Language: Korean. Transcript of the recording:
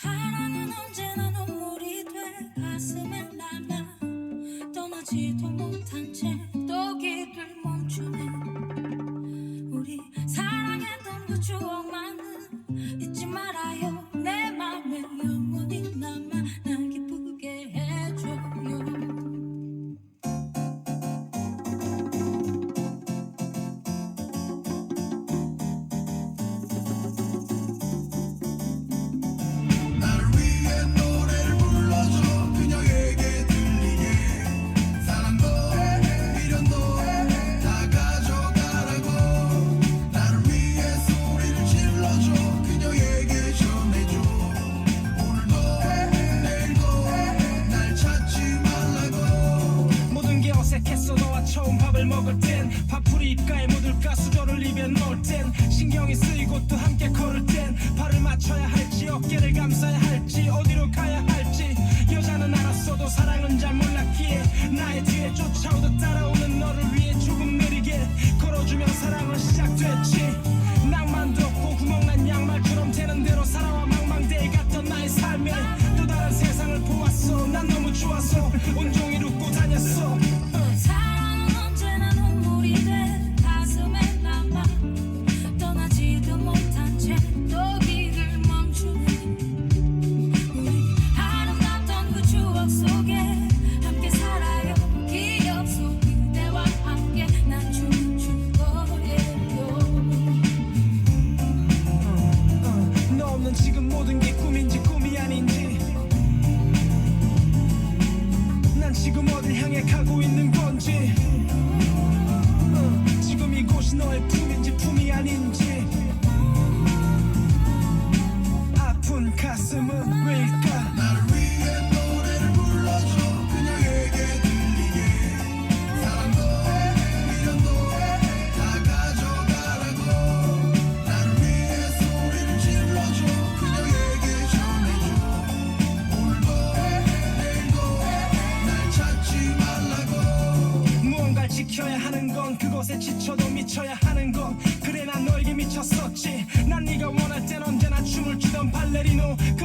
사랑은 언제나 눈물이 돼 가슴에 남아. 떠나지도 못한 채 먹을 땐 파풀이 입가에 묻을까 수저를 입에 넣을 땐 신경이 쓰이고 또 함께 걸을 땐 발을 맞춰야 할지 어깨를 감싸야 할지 어디로 가야 할지 여자는 알았어도 사랑은 잘 몰랐기에 나의 뒤에 쫓아오듯 따라오는 너를 위해 조금 느리게 걸어주면 사랑은 시작됐지. 가고 있는 거 넌 그것에 지쳐도 미쳐야 하는 것. 그래 난 너에게 미쳤었지. 난 네가 원할 땐 언제나 춤을 추던 발레리노. 그